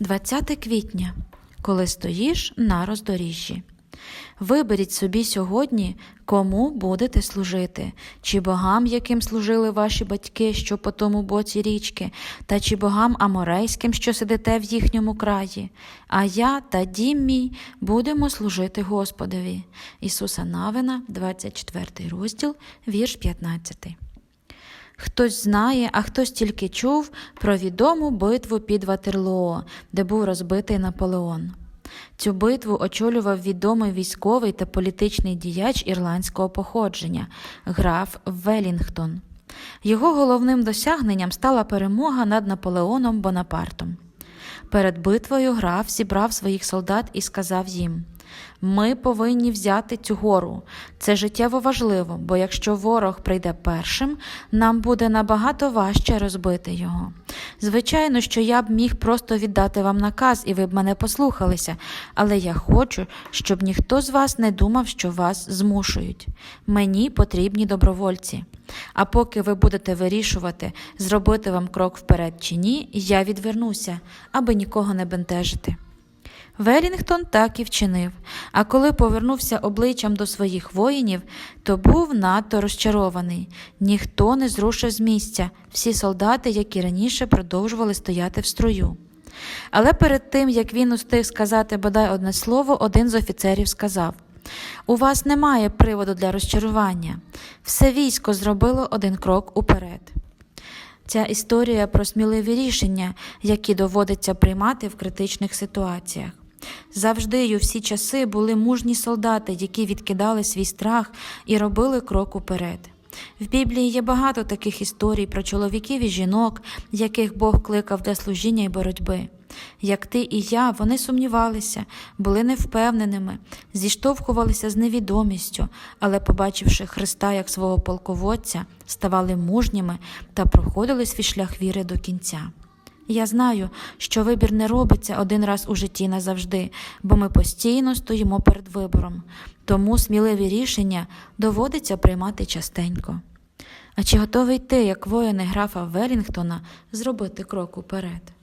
20 квітня, коли стоїш на роздоріжжі. Виберіть собі сьогодні, кому будете служити, чи богам, яким служили ваші батьки, що по тому боці річки, та чи богам аморейським, що сидите в їхньому краї. А я та дім мій будемо служити Господові. Ісуса Навина, 24 розділ, вірш 15. Хтось знає, а хтось тільки чув про відому битву під Ватерлоо, де був розбитий Наполеон. Цю битву очолював відомий військовий та політичний діяч ірландського походження граф Велінгтон. Його головним досягненням стала перемога над Наполеоном Бонапартом. Перед битвою граф зібрав своїх солдат і сказав їм: Ми повинні взяти цю гору. Це життєво важливо, бо якщо ворог прийде першим, нам буде набагато важче розбити його. Звичайно, що я б міг просто віддати вам наказ, і ви б мене послухалися, але я хочу, щоб ніхто з вас не думав, що вас змушують. Мені потрібні добровольці. А поки ви будете вирішувати, зробити вам крок вперед чи ні, я відвернуся, аби нікого не бентежити. Велінгтон так і вчинив, а коли повернувся обличчям до своїх воїнів, то був надто розчарований. Ніхто не зрушив з місця, всі солдати, які раніше продовжували стояти в строю. Але перед тим, як він устиг сказати бодай одне слово, один з офіцерів сказав: У вас немає приводу для розчарування. Все військо зробило один крок уперед. Ця історія про сміливі рішення, які доводиться приймати в критичних ситуаціях. Завжди й у всі часи були мужні солдати, які відкидали свій страх і робили крок уперед. В Біблії є багато таких історій про чоловіків і жінок, яких Бог кликав для служіння і боротьби. Як ти і я, вони сумнівалися, були невпевненими, зіштовхувалися з невідомістю, але, побачивши Христа як свого полководця, ставали мужніми та проходили свій шлях віри до кінця. Я знаю, що вибір не робиться один раз у житті назавжди, бо ми постійно стоїмо перед вибором, тому сміливі рішення доводиться приймати частенько. А чи готовий ти, як воїни графа Велінгтона, зробити крок уперед?